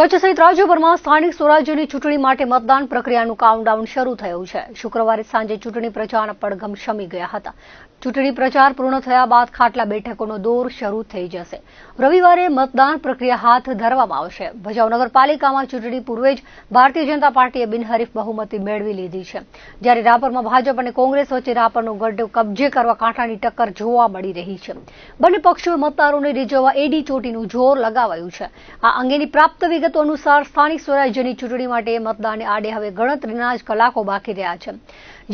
કચ્છ સહિત રાજ્યભરમાં સ્થાનિક સ્વરાજ્યની ચૂંટણી માટે મતદાન પ્રક્રિયાનું કાઉન્ટડાઉન શરૂ થયું છે. શુક્રવારે સાંજે ચૂંટણી પ્રચારના પડઘમ શમી ગયા હતા. ચૂંટણી પ્રચાર પૂર્ણ થયા બાદ ખાટલા બેઠકોનો દોર શરૂ થઈ જશે. રવિવારે મતદાન પ્રક્રિયા હાથ ધરવામાં આવશે. ભચાઉ નગરપાલિકામાં ચૂંટણી પૂર્વે જ ભારતીય જનતા પાર્ટીએ બિનહરીફ બહુમતી મેળવી લીધી છે. જ્યારે રાપરમાં ભાજપ અને કોંગ્રેસ વચ્ચે રાપરનો ગઢ કબજે કરવા કાંટાની ટક્કર જોવા મળી રહી છે. બંને પક્ષોએ મતદારોને રીઝવવા એડી ચોટીનું જોર લગાવાયું છે. આ અંગેની પ્રાપ્ત વિગતો અનુસાર સ્થાનિક સ્વરાજ્યની ચૂંટણી માટે મતદાનને આડે હવે ગણતરીના જ કલાકો બાકી રહ્યા છે.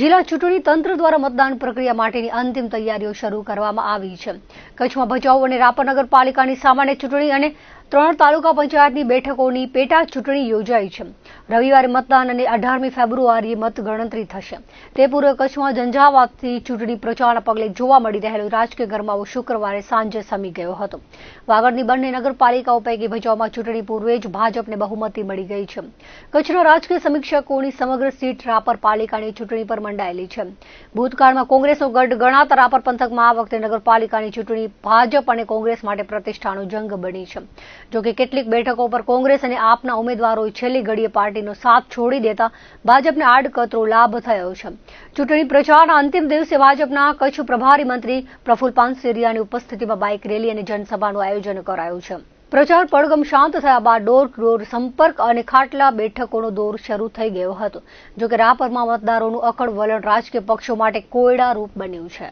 જિલ્લા ચૂંટણી તંત્ર દ્વારા મતદાન પ્રક્રિયા માટેની અંતિમ તૈયારીઓ શરૂ કરવામાં આવી છે. કચ્છમાં ભચાઉ અને રાપર નગરપાલિકાની સામાન્ય ચૂંટણી અને ત્રણ તાલુકા પંચાયતની બેઠકોની પેટા ચૂંટણી યોજાઈ છે. રવિવારે મતદાન અને અઢારમી ફેબ્રુઆરીએ મતગણતરી થશે. તે પૂર્વે કચ્છમાં ઝંઝાવાતથી ચૂંટણી પ્રચારના પગલે જોવા મળી રહેલો રાજકીય ગરમાવો શુક્રવારે સાંજે સમી ગયો હતો. વાગડની બંને નગરપાલિકાઓ પૈકી ભચાઉમાં ચૂંટણી પૂર્વે જ ભાજપને બહુમતી મળી ગઈ છે. કચ્છના રાજકીય સમીક્ષકોની સમગ્ર સીટ રાપર પાલિકાની ચૂંટણી પર મંડાયેલી છે. ભૂતકાળમાં કોંગ્રેસનો ગઢ ગણાતા રાપર પંથકમાં આ વખતે નગરપાલિકાની ચૂંટણી ભાજપ અને કોંગ્રેસ માટે પ્રતિષ્ઠાનો જંગ બની છે. જોકે કેટલીક બેઠકો પર કોંગ્રેસ અને આપના ઉમેદવારોએ છેલ્લી ઘડીએ પાર્ટીનો સાથ છોડી દેતા ભાજપને આડકતરો લાભ થયો છે. ચૂંટણી પ્રચારના અંતિમ દિવસે ભાજપના કચ્છ પ્રભારી મંત્રી પ્રફુલ પાનસેરિયાની ઉપસ્થિતિમાં બાઇક રેલી અને જનસભાનું આયોજન કરાયું છે. પ્રચાર પડગમ શાંત થયા બાદ ડોર ડોર સંપર્ક અને ખાટલા બેઠકોનો દોર શરૂ થઈ ગયો હતો. જોકે રાપરમાં મતદારોનું અકળ વલણ રાજકીય પક્ષો માટે કોયડા રૂપ બન્યું છે.